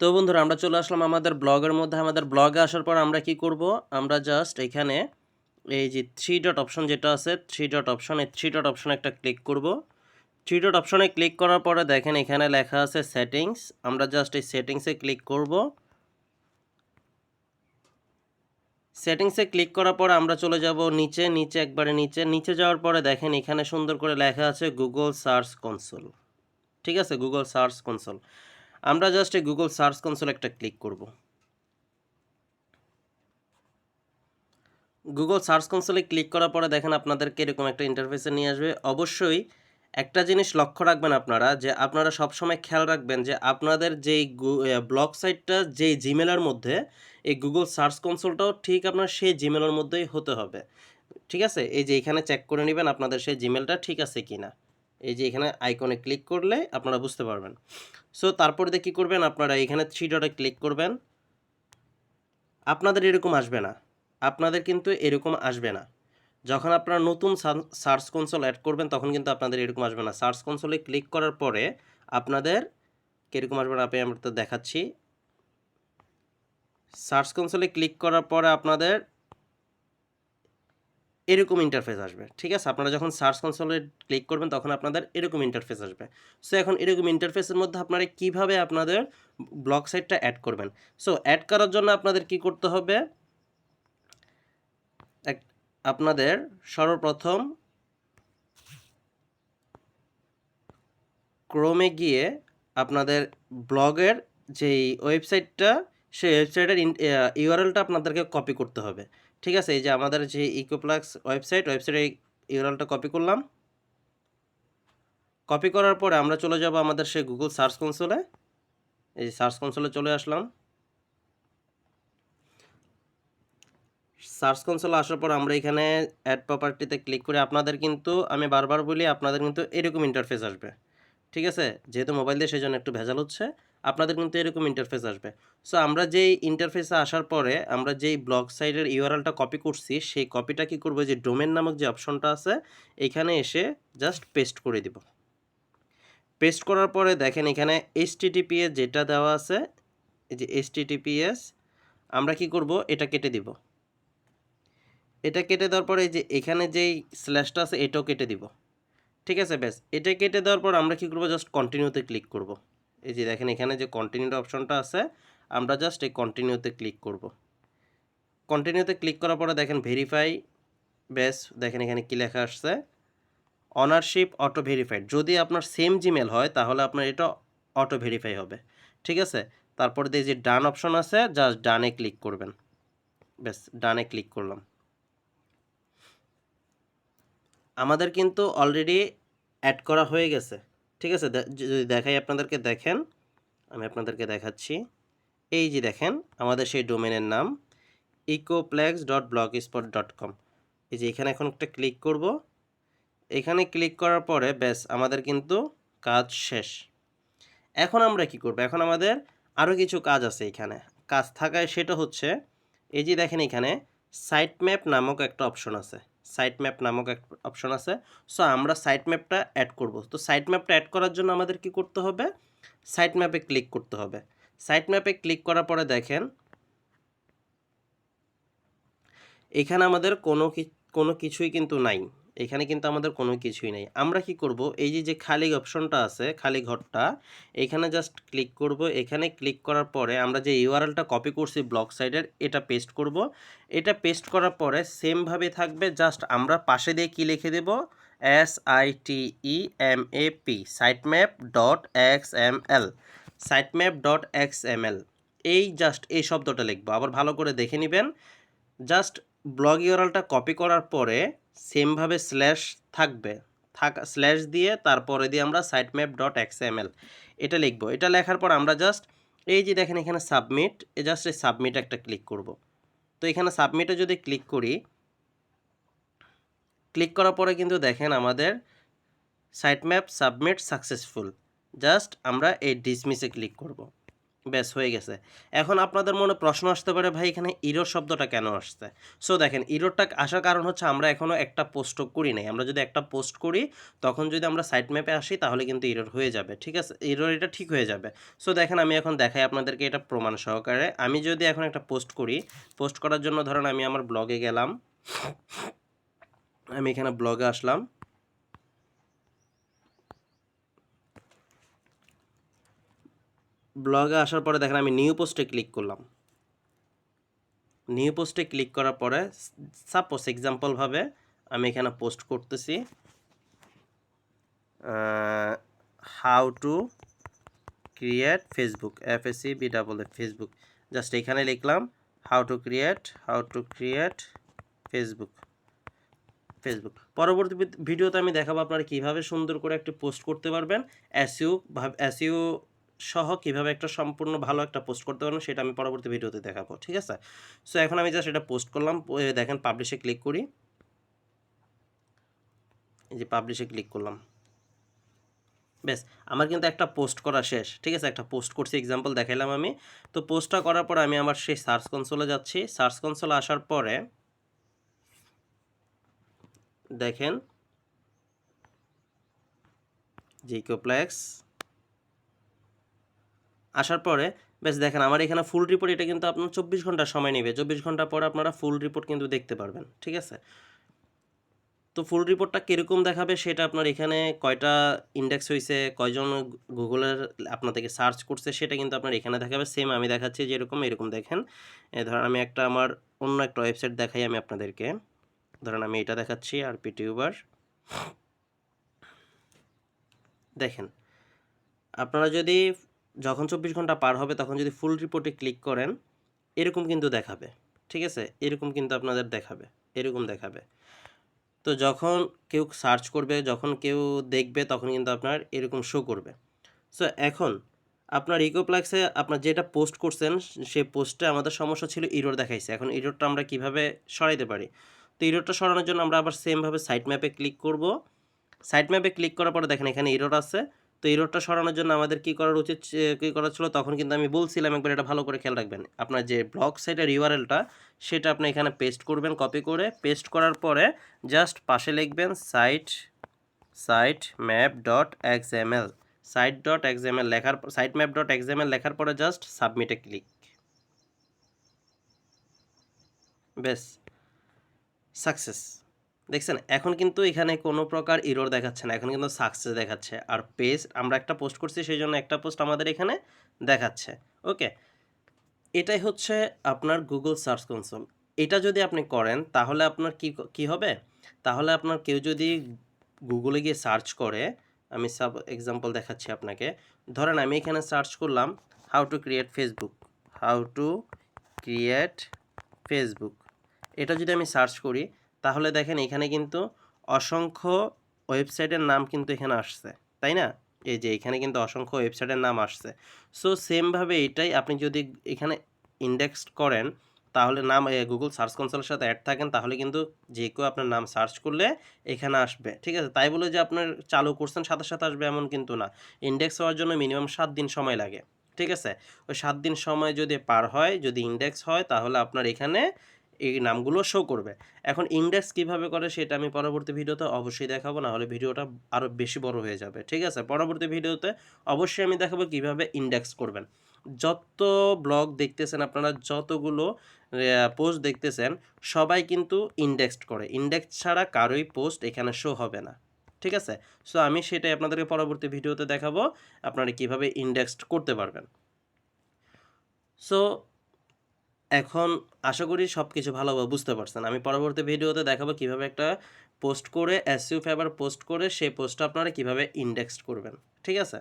তো বন্ধুরা, আমরা চলে আসলাম আমাদের ব্লগের মধ্যে। আমাদের ব্লগে আসার পর আমরা কি করব? আমরা জাস্ট এখানে এই যে থ্রি ডট অপশন যেটা আছে থ্রি ডট অপশন এই থ্রি ডট অপশনে একটা ক্লিক করব। থ্রি ডট অপশনে ক্লিক করার পরে দেখেন এখানে লেখা আছে সেটিংস আমরা জাস্ট এই সেটিংসে ক্লিক করব। সেটিংসে ক্লিক করার পরে আমরা চলে যাব নিচে নিচে একবারে নিচে। নিচে যাওয়ার পরে দেখেন এখানে সুন্দর করে লেখা আছে গুগল সার্চ কনসোল ঠিক আছে? গুগল সার্চ কনসোল আমরা জাস্ট এই গুগল সার্চ কনসোল একটা ক্লিক করব। গুগল সার্চ কনসোলে ক্লিক করার পরে দেখেন আপনাদেরকে এরকম একটা ইন্টারফেসে নিয়ে আসবে। অবশ্যই একটা জিনিস লক্ষ্য রাখবেন আপনারা যে আপনারা সবসময় খেয়াল রাখবেন যে আপনাদের যেই ব্লগ সাইটটা যেই জিমেলের মধ্যে এই গুগল সার্চ কনসোলটাও ঠিক আপনার সেই জিমেলের মধ্যেই হতে হবে। ঠিক আছে? এই যে এখানে চেক করে নেবেন আপনাদের সেই জিমেলটা ঠিক আছে কি না এই যে এখানে আইকনে ক্লিক করলে আপনারা বুঝতে পারবেন। সো তারপরে কী করবেন আপনারা? এখানে থ্রি ডটে ক্লিক করবেন। আপনাদের এরকম আসবে না। আপনাদের কিন্তু এরকম আসবে না। যখন আপনারা নতুন সার্চ কনসোল অ্যাড করবেন, তখন কিন্তু আপনাদের এরকম আসবে না। সার্চ কনসোলে ক্লিক করার পরে আপনাদের কীরকম আসবে না? আমি আমরা তো দেখাচ্ছি। সার্চ কনসোলে ক্লিক করার পরে আপনাদের এরকম ইন্টারফেস আসবে, ঠিক আছে? আপনারা যখন সার্চ কনসোলে ক্লিক করবেন, তখন আপনাদের এরকম ইন্টারফেস আসবে। সো এখন এরকম ইন্টারফেসের মধ্যে আপনারা কীভাবে আপনাদের ব্লগ সাইটটা অ্যাড করবেন? সো অ্যাড করার জন্য আপনাদের কি করতে হবে? আপনাদের সর্বপ্রথম ক্রোমে গিয়ে আপনাদের ব্লগের যেই ওয়েবসাইটটা সেই ওয়েবসাইটের ইউআরএলটা আপনাদেরকে কপি করতে হবে। ঠিক আছে, এই যে আমাদের যে ইকোপ্লাক্স ওয়েবসাইট ওয়েবসাইটের ইউআরএলটা কপি করলাম। কপি করার পরে আমরা চলে যাব আমাদের সেই গুগল সার্চ কনসোলে এই সার্চ কনসোলে চলে আসলাম। সার্চ কনসোলে আসার পর আমরা এখানে অ্যাড প্রপার্টিতে ক্লিক করে আপনাদের কিন্তু, আমি বারবার বলি আপনাদের কিন্তু এরকম ইন্টারফেস আসবে। ঠিক আছে? যেহেতু মোবাইল দিয়ে সেই জন্য একটু ভেজাল হচ্ছে। আপনাদের কিন্তু এরকম ইন্টারফেস আসবে। সো আমরা যেই ইন্টারফেসে আসার পরে, আমরা যেই ব্লগ সাইটের ইউআরএলটা কপি করছি, সেই কপিটা কি করব? যে ডোমেন নামক যে অপশনটা আছে, এখানে এসে জাস্ট পেস্ট করে দিব। পেস্ট করার পরে দেখেন এখানে এইচটিটিপিএস যেটা দেওয়া আছে, এই যে এইচটিটিপিএস আমরা কি করব? এটা কেটে দিব। এটা কেটে দেওয়ার পরে এই যে এখানে যেই স্ল্যাশটা আছে, এটাও কেটে দিব। ঠিক আছে, ব্যাস। এটা কেটে দেওয়ার পর আমরা কি করব? জাস্ট কন্টিনিউতে ক্লিক করব। এই যে দেখেন এখানে যে কন্টিনিউর অপশনটা আছে, আমরা জাস্ট এই কন্টিনিউতে ক্লিক করব। কন্টিনিউতে ক্লিক করার পরে দেখেন ভেরিফাই ব্যাস, দেখেন এখানে কী লেখা আসছে? অনারশিপ অটো ভেরিফাইড যদি আপনার সেম জিমেল হয়, তাহলে আপনার এটা অটো ভেরিফাই হবে। ঠিক আছে? তারপর দিয়ে যে ডান অপশন আছে জাস্ট ডানে ক্লিক করবেন। ব্যাস ডানে ক্লিক করলাম। আমাদের কিন্তু অলরেডি অ্যাড করা হয়ে গেছে। ঠিক আছে? যদি দেখাই আপনাদেরকে, দেখেন। আমি আপনাদেরকে দেখাচ্ছি। এই যে দেখেন, আমাদের সেই ডোমেনের নাম Ecoplex dot blogspot dot com এই যে এখানে এখন একটা ক্লিক করব। এখানে ক্লিক করার পরে, ব্যাস, আমাদের কিন্তু কাজ শেষ। এখন আমরা কি করব? এখন আমাদের আরও কিছু কাজ আছে এখানে। কাজ থাকায় সেটা হচ্ছে, এই যে দেখেন এখানে সাইট ম্যাপ নামক একটা অপশন আছে। সাইট ম্যাপ নামক এক অপশন আছে। সো আমরা সাইট ম্যাপটা অ্যাড করব। তো সাইট ম্যাপটা অ্যাড করার জন্য আমাদের কি করতে হবে? সাইট ম্যাপে ক্লিক করতে হবে। সাইট ম্যাপে ক্লিক করার পরে দেখেন, এখানে আমাদের কোনো কোনো কিছুই কিন্তু নাই। এখানে কিন্তু আমাদের কোনো কিছুই নেই। আমরা কি করব? এই যে যে খালি অপশনটা আছে, খালি ঘরটা, এখানে জাস্ট ক্লিক করব। এখানে ক্লিক করার পরে আমরা যে ইউআরএলটা কপি করছি ব্লক সাইডের এটা পেস্ট করব। এটা পেস্ট করার পরে সেমভাবে থাকবে জাস্ট আমরা পাশে দিয়ে কি লিখে দেব? S I T E M A P sitemap dot X M L sitemap dot X M L এই জাস্ট এই শব্দটা লিখব। আবার ভালো করে দেখে নেবেন। জাস্ট ব্লগ ইউআরএলটা কপি করার পরে সেমভাবে স্ল্যাশ থাকবে। থাক, স্ল্যাশ দিয়ে তারপরে দিয়ে আমরা সাইট ম্যাপ ডট এক্সএমএল এটা লিখব। এটা লেখার পর আমরা জাস্ট এই যে দেখেন এখানে সাবমিট এ জাস্ট এই সাবমিট একটা ক্লিক করব। তো এখানে সাবমিটে যদি ক্লিক করি, ক্লিক করার পরে কিন্তু দেখেন আমাদের site map submit successful just আমরা এই ডিসমিসে ক্লিক করব। ব্যাস হয়ে গেছে। এখন আপনাদের মনে প্রশ্ন আসতে পারে, ভাই, এখানে ইরোর শব্দটা কেন আসছে? সো দেখেন ইরোরটা আসার কারণ হচ্ছে আমরা এখনও একটা পোস্ট করি নাই। আমরা যদি একটা পোস্ট করি, তখন যদি আমরা সাইট ম্যাপে আসি, তাহলে কিন্তু ইরোর হয়ে যাবে, ঠিক আছে? ইরোর এটা ঠিক হয়ে যাবে। সো দেখেন, আমি এখন দেখাই আপনাদেরকে এটা প্রমাণ সহকারে। আমি যদি এখন একটা পোস্ট করি পোস্ট করার জন্য ধরেন আমি আমার ব্লগে গেলাম, আমি এখানে ব্লগে আসলাম। ব্লগে আসার পরে দেখেন আমি নিউ পোস্টে ক্লিক করলাম। নিউ পোস্টে ক্লিক করার পরে সাপোজ এক্সাম্পলভাবে আমি এখানে পোস্ট করতেছি how to create Facebook F S B double F Facebook just এখানে লিখলাম how to create how to create Facebook Facebook পরবর্তী ভিডিওতে আমি দেখাবো আপনারা কীভাবে সুন্দর করে একটি পোস্ট করতে পারবেন। এসইউ এসইউ সহ কীভাবে একটা সম্পূর্ণ ভালো একটা পোস্ট করতে পারবেন সেটা আমি পরবর্তী ভিডিওতে দেখাবো, ঠিক আছে? সো এখন আমি জাস্ট এটা পোস্ট করলাম দেখেন পাবলিশে ক্লিক করি। এই যে পাবলিশে ক্লিক করলাম। বেশ, আমার কিন্তু একটা পোস্ট করা শেষ, ঠিক আছে? একটা পোস্ট করছি এক্সাম্পল দেখাইলাম আমি। তো পোস্টটা করার পর আমি আমার সেই সার্চ কনসোলে যাচ্ছি। সার্চ কনসোলে আসার পরে দেখেন জিকোপ্লেক্স আসার পরে, বেশ দেখেন, আমার এখানে ফুল রিপোর্ট এটা কিন্তু আপনার চব্বিশ ঘণ্টা সময় নেবে। চব্বিশ ঘণ্টা পর আপনারা ফুল রিপোর্ট কিন্তু দেখতে পারবেন, ঠিক আছে? তো ফুল রিপোর্টটা কীরকম দেখাবে সেটা আপনার এখানে কয়টা ইন্ডেক্স হয়েছে কয়জন গুগলের আপনাদেরকে সার্চ করছে সেটা কিন্তু আপনার এখানে দেখাবে। সেম আমি দেখাচ্ছি যেরকম, এরকম দেখেন। ধরেন আমি একটা আমার অন্য একটা ওয়েবসাইট দেখাই আমি আপনাদেরকে। ধরেন আমি এটা দেখাচ্ছি আর পিটিউবার দেখেন, আপনারা যদি যখন চব্বিশ ঘণ্টা পার হবে, তখন যদি ফুল রিপোর্টে ক্লিক করেন, এরকম কিন্তু দেখাবে। ঠিক আছে? এরকম কিন্তু আপনাদের দেখাবে। এরকম দেখাবে। তো যখন কেউ সার্চ করবে, যখন কেউ দেখবে, তখন কিন্তু আপনার এরকম শো করবে। সো এখন আপনার ইকোপ্লাক্সে আপনার যেটা পোস্ট করছেন সেই পোস্টে আমাদের সমস্যা ছিল ইরোর দেখাইছে। এখন ইরোরটা আমরা কীভাবে সরাইতে পারি? তো ইরোরটা সরানোর জন্য আমরা আবার সেমভাবে সাইট ম্যাপে ক্লিক করব। সাইট ম্যাপে ক্লিক করার পরে দেখেন এখানে ইরোর আছে। তো এই রোডটা সরানোর জন্য আমাদের কী করার উচিত কী করা ছিল? তখন কিন্তু আমি বলছিলাম একবার এটা ভালো করে খেয়াল রাখবেন। আপনার যে ব্লক সাইটের ইউআরএলটা সেটা আপনি এখানে পেস্ট করবেন কপি করে পেস্ট করার পরে জাস্ট পাশে লিখবেন site site map dot XML site dot XML লেখার সাইট ম্যাপ ডট এক্সএমএল লেখার পরে জাস্ট সাবমিটে ক্লিক বেশ সাকসেস দেখছেন, এখন কিন্তু এখানে কোনো প্রকার ইরোর দেখাচ্ছে না, এখন কিন্তু সাকসেস দেখাচ্ছে। আর পেজ আমরা একটা পোস্ট করছি, সেই জন্য একটা পোস্ট আমাদের এখানে দেখাচ্ছে। ওকে এটাই হচ্ছে আপনার গুগল সার্চ কনসোল এটা যদি আপনি করেন, তাহলে আপনার কি কি হবে? তাহলে আপনার কেউ যদি গুগলে গিয়ে সার্চ করে, আমি সাব এক্সাম্পল দেখাচ্ছি আপনাকে। ধরেন, আমি এখানে সার্চ করলাম how to create Facebook how to create Facebook এটা যদি আমি সার্চ করি তাহলে দেখেন এখানে কিন্তু অসংখ্য ওয়েবসাইটের নাম কিন্তু এখানে আসছে, তাই না? এই যে এখানে কিন্তু অসংখ্য ওয়েবসাইটের নাম আসছে। সো, সেমভাবে এটাই আপনি যদি এখানে ইন্ডেক্স করেন, তাহলে নাম গুগল সার্চ কনসোলের সাথে অ্যাড থাকেন, তাহলে কিন্তু যে কেউ আপনার নাম সার্চ করলে এখানে আসবে, ঠিক আছে? তাই বলে যে আপনার চালু করছেন, সাথে সাথে আসবে এমন কিন্তু না। ইন্ডেক্স হওয়ার জন্য মিনিমাম সাত দিন সময় লাগে, ঠিক আছে? ওই সাত দিন সময় যদি পার হয়, যদি ইন্ডেক্স হয়, তাহলে আপনার এখানে এই নামগুলো শো করবে। এখন ইন্ডেক্স কীভাবে করে সেটা আমি পরবর্তী ভিডিওতে অবশ্যই দেখাবো না হলে ভিডিওটা আরও বেশি বড় হয়ে যাবে, ঠিক আছে? পরবর্তী ভিডিওতে অবশ্যই আমি দেখাবো কীভাবে ইন্ডেক্স করবেন। যত ব্লগ দেখতেছেন আপনারা, যতগুলো পোস্ট দেখতেছেন, সবাই কিন্তু ইন্ডেক্সড করে। ইন্ডেক্স ছাড়া কারোই পোস্ট এখানে শো হবে না, ঠিক আছে? সো আমি সেটাই আপনাদেরকে পরবর্তী ভিডিওতে দেখাবো, আপনারা কীভাবে ইন্ডেক্সড করতে পারবেন। সো এখন আশা করি সব কিছু ভালোভাবে বুঝতে পারছেন। আমি পরবর্তী ভিডিওতে দেখাবো কীভাবে একটা পোস্ট করে এসইউ ফেভার পোস্ট করে, সেই পোস্টটা আপনারা কীভাবে ইন্ডেক্সড করবেন, ঠিক আছে?